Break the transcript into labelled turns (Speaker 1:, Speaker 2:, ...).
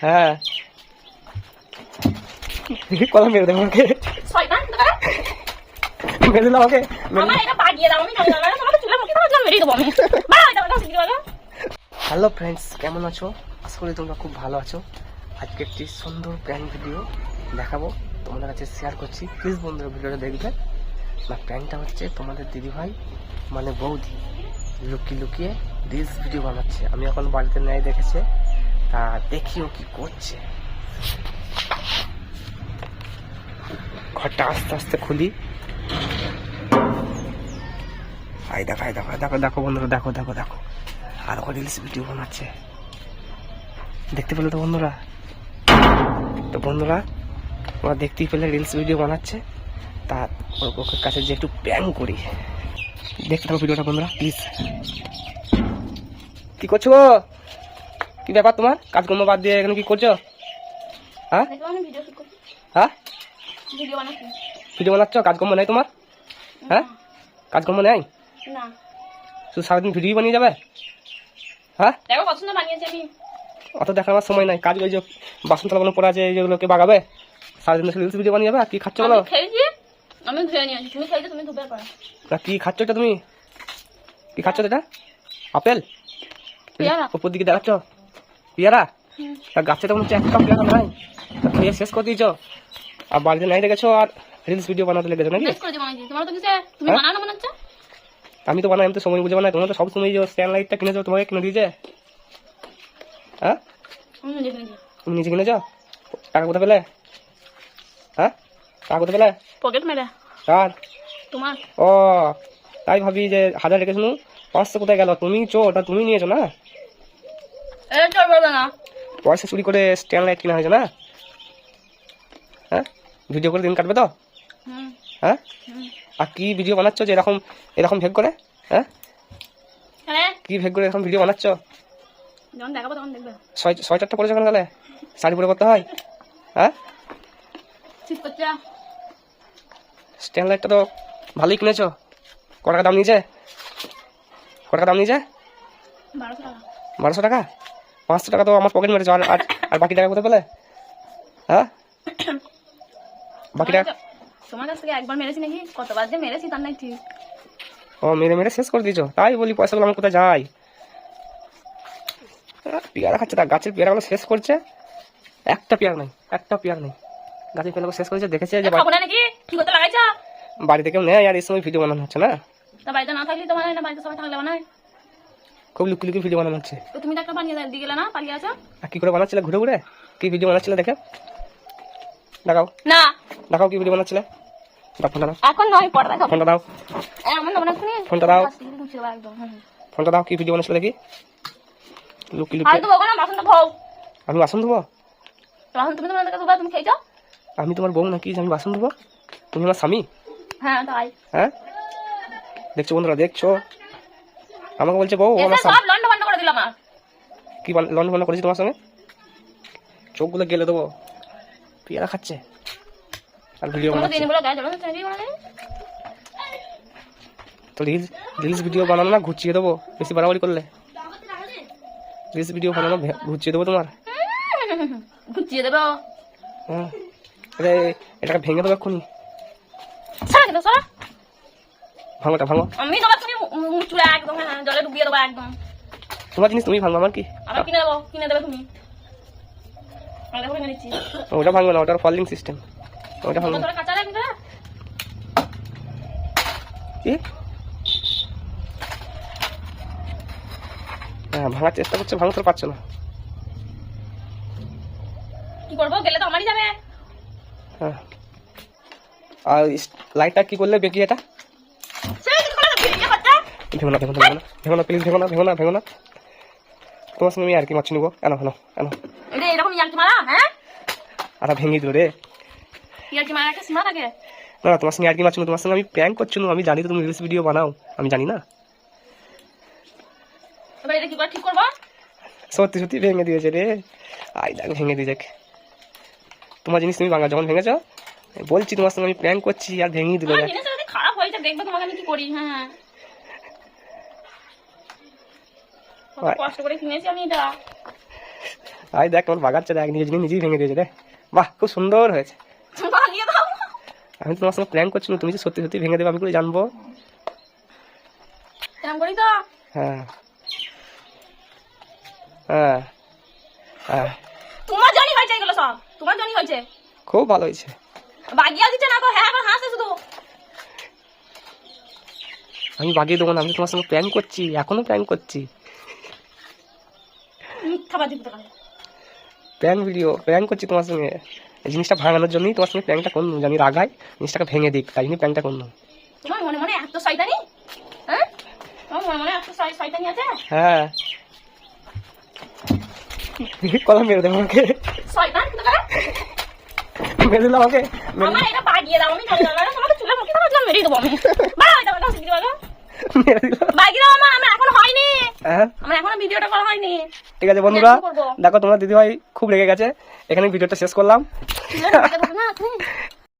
Speaker 1: হ্যাঁ। Hello friends কেমন আছো? আশা করি তোমরা খুব ভালো আছো। আজকে একটি সুন্দর প্র্যাঙ্ক ভিডিও দেখাবো। তোমাদের কাছে শেয়ার করছি। প্লিজ বন্ধুরা, ভিডিওটা দেখবে। না হচ্ছে তোমাদের দিদিভাই মানে বৌদি। লুকিয়ে লুকিয়ে রিলস ভিডিও বানাচ্ছে। আমি এখন বাড়িতে নেয় দেখেছে, তা দেখি ও কি করছে। ঘরটা আস্তে আস্তে খুলি। আই দেখো আই দেখো দেখো দেখো বন্ধুরা, দেখো দেখো দেখো। আর ও রিলস ভিডিও বানাচ্ছে। দেখতে পেলে তো বন্ধুরা? তো বন্ধুরা, ওরা দেখতেই পেলে রিলস ভিডিও বানাচ্ছে। তা ওর কাছে যে একটু প্যাং করি। দেখতে থাকো ভিডিওটা বন্ধুরা প্লিজ কি করছ গো? কি ব্যাপার তোমার? কাজকর্ম বাদ দিয়ে এখানে কি করছ? হ্যাঁ? হ্যাঁ?
Speaker 2: ভিডিও বানাচ্ছি।
Speaker 1: কাজকর্ম নেই তোমার? হ্যাঁ? কাজকর্ম নেই? শুধু সারাদিন ভিডিও বানিয়ে যাবে? হ্যাঁ? অত দেখার আমার সময় নাই। কাজ ওই যে বাসন থালাগুলো পড়ে আছে যেগুলোকে বাগাবে সারাদিন রিলস ভিডিও বানিয়ে যাবে? আর কি খাচ্ছ বলো?
Speaker 2: আমি ধুয়ে নিয়েছি তুমি খেয়েছো তুমি ধুবে করো
Speaker 1: না কি খাচ্ছ এটা তুমি? কি খাচ্ছ এটা? আপেল?
Speaker 2: পেয়ারা।
Speaker 1: উপর দিকে দেখাচ্ছ? পেয়ারা? তা গাছে তো মনে হচ্ছে একটা পেয়ারা নাই। তা খেয়ে শেষ করে দিয়েছ। আর বাড়িতে নাই রেখেছো আর রিলস ভিডিও বানাতে লেগেছো নাকি?
Speaker 2: তো তুমি
Speaker 1: হ্যাঁ?
Speaker 2: বানাও না বানাচ্ছ?
Speaker 1: আমি তো বানাই আমি তো সময় বুঝে বানাই। তোমরা তো সব সময় যে স্ট্যান্ড লাইটটা কিনেছো তোমাকে কিনে দিয়েছে? হ্যাঁ? তুমি নিজে কিনেছ? টাকা কোথায় পেলে? হ্যাঁ? টাকা কোথায় পেলে?
Speaker 2: পকেট মেরে।
Speaker 1: কার
Speaker 2: তোমার?
Speaker 1: ও তাই ভাবি যে হাজার রেখে শুনু পাঁচশো কোথায় গেল? তুমি চো ওটা তুমি নিয়েছো না?
Speaker 2: না।
Speaker 1: পয়সা চুরি করে স্ট্যান্ড লাইট কেনা হয়েছে না? হ্যাঁ? ভিডিও করে দিন কাটবে তো? হ্যাঁ? আর কি ভিডিও বানাচ্ছ যে এরকম এরকম ভেগ করে? হ্যাঁ?
Speaker 2: হ্যাঁ?
Speaker 1: কি ভেগ করে এরকম ভিডিও বানাচ্ছ?
Speaker 2: যখন দেখাবো তখন দেখবে।
Speaker 1: ছয় ছয় চারটা পড়েছো কেন তাহলে? শাড়ি পরে করতে হয়? হ্যাঁ?
Speaker 2: শীত করছে
Speaker 1: স্ট্যান্ড লাইটটা তো ভালোই কিনেছো। ক টাকা দাম নিয়েছে? ক টাকা দাম নিয়েছে?
Speaker 2: বারোশো টাকা।
Speaker 1: পাঁচশো টাকা তো আমার পকেট মেরেছো। আর আর আর বাকি টাকা কোথায় পেলে? হ্যাঁ? বাকি টাকা
Speaker 2: তোমার কাছ থেকে একবার মেরেছি নাকি? কতবার যে মেরেছি তার নাই ঠিক
Speaker 1: ও মেরে মেরে শেষ করে দিয়েছ। তাই বলি পয়সাগুলো আমার কোথায় যায়? পেয়ারা খাচ্ছে তা গাছের পেয়ারাগুলো শেষ করছে। একটা পেয়ারা নেই একটা পেয়ারা নেই। গাছের পেয়ারাগুলো শেষ করেছে দেখেছে যে
Speaker 2: খাব না কি করতে লাগাইছ
Speaker 1: বাড়ি- বাড়িতে কেউ নেই আর এই সময় ভিডিও বানানো হচ্ছে না?
Speaker 2: তা বাড়িতে না থাকলে তো বানাই না বাড়িতে সবাই থাকলে বানায়।
Speaker 1: খুব লুকি লুকি ভিডিও বানানো হচ্ছে।
Speaker 2: তো তুমি তো একটা বানিয়ে দিয়ে গেলে না পালিয়ে আছো
Speaker 1: আর কি করে বানাচ্ছিলে ঘুরে ঘুরে? কি ভিডিও বানাচ্ছিলে দেখে? দেখাও।
Speaker 2: না।
Speaker 1: দেখাও কি ভিডিও বানাচ্ছিলে? ফোনটা দাও।
Speaker 2: এখন নয় পরে দেখো
Speaker 1: ফোনটা দাও।
Speaker 2: আমার মনে হচ্ছে
Speaker 1: ফোনটা দাও। ফোনটা দাও কি ভিডিও বানাচ্ছিলে দেখি? লুকি লুকি।
Speaker 2: তো বলব না বাসনটা ভৌ
Speaker 1: আমি বাসন ধোবো?
Speaker 2: বাসন তুমি তোমার কাছে তুমি খেয়েছো
Speaker 1: আমি তোমার বউ নাকি আমি বাসন ধোবো? তুমি আমার স্বামী?
Speaker 2: হ্যাঁ তাই।
Speaker 1: হ্যাঁ? দেখছ বন্ধুরা দেখছ? আমাকে বলছে বউ আমার
Speaker 2: সব লন্ড বন্ধ করে দিলাম আমার।
Speaker 1: কি লন্ড ফন্ড করেছি তোমার সঙ্গে চোখগুলো গেলে দেবো। পেয়ারা খাচ্ছে। আর ভিডিও তো রিলস রিলস ভিডিও বানানো না ঘুচিয়ে দেবো। বেশি বাড়াবাড়ি করলে। রিলস ভিডিও বানানো ঘুচিয়ে দেবো তোমার।
Speaker 2: গুছিয়ে দেবো।
Speaker 1: হ্যাঁ এটা এটাকে ভেঙে দেবো এক্ষুনি।
Speaker 2: সারা কিন্তু সারা
Speaker 1: ভাঙো
Speaker 2: আমি তোমার তুমি চুড়া একদম জলে ডুবিয়ে দেবো একদম।
Speaker 1: তোমার জিনিস তুমি ভাঙো আমার কি?
Speaker 2: আবার কিনে দেবো কিনে দেবে তুমি। আমি দেখো ভেঙে নিচ্ছি
Speaker 1: ওটা ভাঙবে না ওটার ফলিং সিস্টেম ওটা ভাঙবে না।
Speaker 2: তোরা কাঁচা রাখবি না
Speaker 1: কি? হ্যাঁ ভাঙার চেষ্টা করছে ভাঙতে পারছ না।
Speaker 2: কি করব? গেলে তো আমারই যাবে।
Speaker 1: হ্যাঁ আর লাইটটা কি করলে বেঁকিয়ে এটা? ভেঙো না ভেঙো না ভেঙো না প্লিজ ভেঙো না ভেঙো না ভেঙো না তোমার সঙ্গে আমি আর কি মারছি নেব? এনো এনো এনো
Speaker 2: এরকম ইয়ার্কি মারা হ্যাঁ?
Speaker 1: আর ভেঙে দিল রে।
Speaker 2: ইয়ার্কি মারা
Speaker 1: না তোমার সঙ্গে আর কি মারছি না তোমার সঙ্গে আমি প্র্যাঙ্ক করছি আমি জানি তো তুমি রিলস ভিডিও বানাও আমি জানি না।
Speaker 2: এবার এটা কি করে ঠিক করব?
Speaker 1: সত্যি সত্যি ভেঙে দিয়েছে রে। আই দেখ ভেঙে দিয়ে দেখ তোমার জিনিস তুমি ভাঙা যখন ভেঙেছ বলছি তোমার সঙ্গে আমি প্র্যাঙ্ক করছি আর ভেঙে দিল
Speaker 2: জিনিসটা খারাপ হয়েছে দেখবে তোমাকে আমি কি করি হ্যাঁ। কষ্ট করে কিনেছি আমি এটা।
Speaker 1: আই দেখ তোমার বাগাচ্ছে দেখ নিজে নিজে নিজেই ভেঙে দিয়েছে রে বাহ খুব সুন্দর হয়েছে। আমি তোমার সঙ্গে প্ল্যান করছি না তুমি যে সত্যি সত্যি ভেঙে দেবে আমি করে জানব? হ্যাঁ। হ্যাঁ। হ্যাঁ।
Speaker 2: তোমার জন্যই হয়েছে এগুলো সব। তোমার জন্যই হয়েছে।
Speaker 1: খুব ভালো হয়েছে।
Speaker 2: বাগিয়া দিচ্ছে না গো হ্যাঁ এখন হাসছে শুধু।
Speaker 1: আমি বাগিয়ে দেবো না আমি তোমার সঙ্গে প্ল্যান করছি এখনও প্ল্যান করছি। প্ল্যান ভিডিও প্ল্যান করছি তোমার সঙ্গে। এই জিনিসটা ভাঙানোর জন্যই তোমার সঙ্গে প্ল্যানটা করলাম জানি রাগাই জিনিসটাকে ভেঙে দিক তাই জন্য প্ল্যানটা করলাম।
Speaker 2: তোমার মনে মনে এত শয়তানি? হ্যাঁ? তোমার মনে মনে এত শয়তানি আছে?
Speaker 1: হ্যাঁ। কলম মেরে দেবো আমাকে।
Speaker 2: শয়তান?
Speaker 1: মেরে দিলাম আমাকে।
Speaker 2: আমার এটা বাগিয়ে দাও আমি জানি না না, তোমাকে চুলে মুখে তোমাকে মেরে দেবো আমি বাড়াও এটা দাও শিগগিরি বাগা বাগিয়ে দাও আমার আমার এখন হয়নি
Speaker 1: হ্যাঁ
Speaker 2: আমার এখনও ভিডিওটা করা হয়নি
Speaker 1: ঠিক আছে বন্ধুরা দেখো তোমার দিদিভাই খুব রেগে গেছে এখানে ভিডিওটা শেষ করলাম